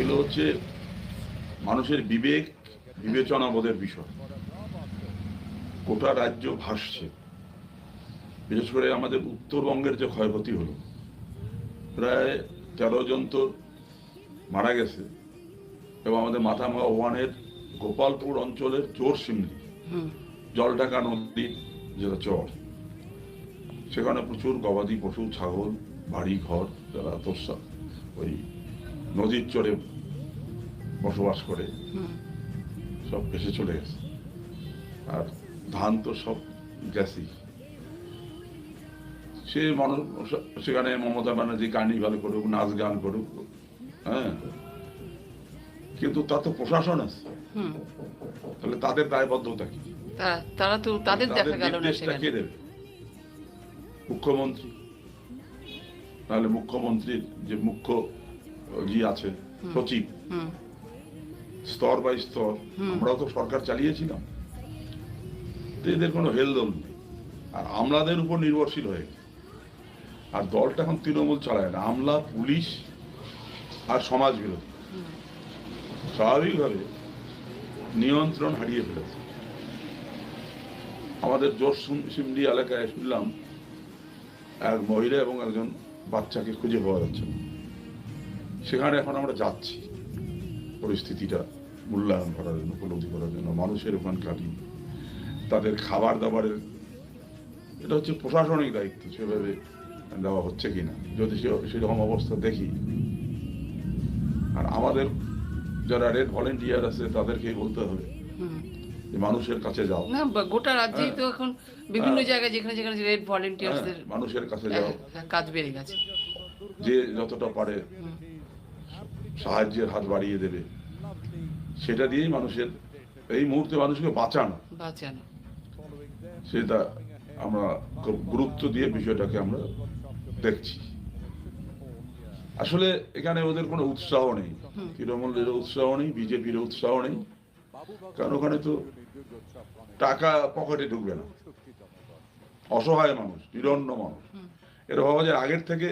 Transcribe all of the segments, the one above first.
এগুলো হচ্ছে মানুষের বিবেক বিবেচনা বোধের বিষয়। গোটা রাজ্য ভাসছে। বিশেষ করে আমাদের উত্তরবঙ্গের যে ক্ষয়ক্ষতি হলো প্রায় তেরো জন তো মারা গেছে এবং আমাদের মাথামা ওয়ানের গোপালপুর অঞ্চলের চোর সিমলি জলঢাকা নদীর যেটা চর সেখানে প্রচুর গবাদি পশু ছাগল বাড়ি ঘর যারা তোষা ওই নদীর চরে বসবাস করে সব ভেসে চলে গেছে। আর ধান তো সব গেছেই সে মানুষ সেখানে মমতা ব্যানার্জি কার্নিভাল করুক নাচ গান করুক হ্যাঁ। কিন্তু তা তো প্রশাসন আছে। তাহলে তাদের দায়বদ্ধতা কি? তারা তো তাদের দেখা গেল না সেখানে। কে দেবে? মুখ্যমন্ত্রী। তাহলে মুখ্যমন্ত্রীর যে মুখ্য জি আছে। সচিব। স্তর বাই স্তর। আমরাও তো সরকার চালিয়েছিলাম। এদের কোনো হেলদোল নেই। আর আমলাদের উপর নির্ভরশীল হয়ে আর দলটা এখন তৃণমূল চালায় না। আমলা পুলিশ আর সমাজ বিরোধী। স্বাভাবিকভাবে নিয়ন্ত্রণ হারিয়ে ফেলেছে। আমাদের জোর সিমডি এলাকায় শুনলাম এক মহিলা এবং একজন বাচ্চাকে খুঁজে পাওয়া যাচ্ছে না। সেখানে এখন আমরা যাচ্ছি। পরিস্থিতিটা মূল্যায়ন করার জন্য উপলব্ধি করার জন্য মানুষের ওখানকারই তাদের খাবার দাবারের এটা হচ্ছে প্রশাসনিক দায়িত্ব সেভাবে দেওয়া হচ্ছে কিনা। যদি সেরকম অবস্থা দেখি আর আমাদের যারা রেড ভলেন্টিয়ার আছে তাদেরকেই বলতে হবে যে মানুষের কাছে যাও। না গোটা রাজ্যেই তো এখন বিভিন্ন হ্যাঁ। জায়গায় যেখানে যেখানে রেড ভলেন্টিয়ার্সদের হ্যাঁ, মানুষের কাছে যাও। কাজ বেড়ে গেছে। যে যতটা পারে সাহায্যের হাত বাড়িয়ে দেবে। সেটা দিয়েই মানুষের এই মুহূর্তে মানুষকে বাঁচানো। সেটা আমরা খুব গুরুত্ব দিয়ে বিষয়টাকে আমরা দেখছি। আসলে এখানে ওদের কোনো উৎসাহ নেই। তৃণমূলের উৎসাহ নেই বিজেপির উৎসাহ নেই। কারণ ওখানে তো টাকা পকেটে ঢুকবে না। অসহায় মানুষ নিরন্ন মানুষ। এটা ভাবা যায় আগের থেকে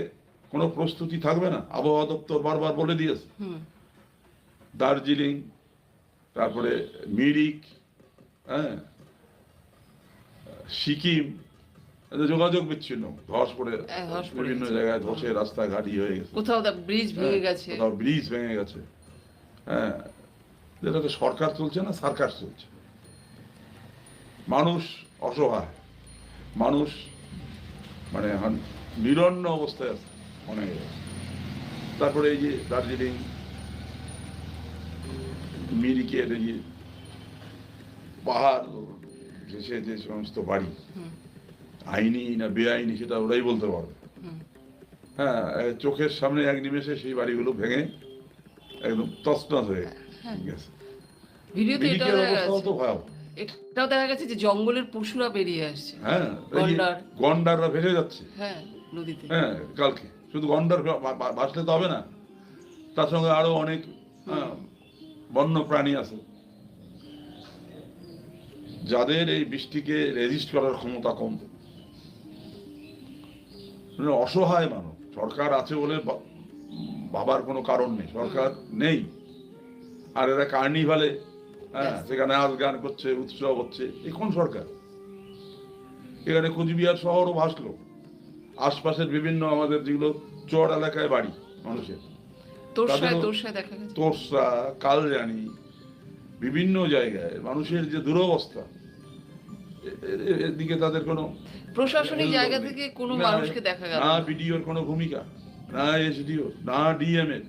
কোনো প্রস্তুতি থাকবে না। আবহাওয়া দপ্তর বারবার বলে দিয়েছে। দার্জিলিং তারপরে মিরিক হ্যাঁ সিকিম যোগাযোগ বিচ্ছিন্ন। ধস পড়ে বিভিন্ন জায়গায় ধসে রাস্তাঘাটি হয়ে গেছে। কোথাও ব্রিজ ভেঙে হ্যাঁ, গেছে। কোথাও ব্রিজ ভেঙে গেছে। হ্যাঁ যেটা তো সরকার চলছে না সার্কাস চলছে। মানুষ অসহায়। মানুষ মানে এখন নিরন্ন অবস্থায় আছে। হয়। তারপরে এই যে দার্জিলিং মিরিকের এই যে পাহাড় ঘেসে যে সমস্ত বাড়ি আইনি না বেআইনি সেটা ওরাই বলতে পারবে। হ্যাঁ চোখের সামনে এক নিমেষে সেই বাড়িগুলো ভেঙে একদম তছনছ হয়ে গেছে। ভিডিওতে অবস্থাও তো গেছে। ভয়াবহ। এটাও দেখা গেছে যে জঙ্গলের পশুরা বেরিয়ে আসছে। হ্যাঁ। গন্ডাররা ভেসে যাচ্ছে। হ্যাঁ নদীতে। হ্যাঁ কালকে। শুধু গন্ডার বাঁচলে তো হবে না। তার সঙ্গে আরও অনেক হ্যাঁ, বন্য প্রাণী আছে। যাদের এই বৃষ্টিকে রেজিস্ট করার ক্ষমতা কম। মানে অসহায় মানুষ। সরকার আছে বলে ভাবার কোনো কারণ নেই। সরকার নেই। আর এরা কার্নিভালে হ্যাঁ সেখানে নাচ গান করছে উৎসব হচ্ছে। এই কোন সরকার? এখানে কুচবিহার শহরও ভাসলো। আশপাশের বিভিন্ন আমাদের যেগুলো চর এলাকায় বাড়ি মানুষের। তোরসা কালজানি বিভিন্ন জায়গায় মানুষের যে দুরবস্থা এদিকে তাদের কোনো প্রশাসনিক জায়গা থেকে কোনো মানুষকে দেখা গেল না না। বিডিওর কোনো ভূমিকা না এসডিও না ডিএম এর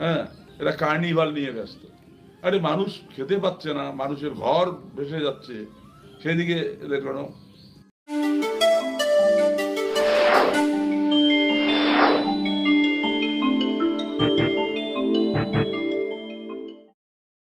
হ্যাঁ এরা কার্নিভাল নিয়ে ব্যস্ত। আরে মানুষ খেতে পাচ্ছে না মানুষের ঘর ভেসে যাচ্ছে সেদিকে এদের কোনো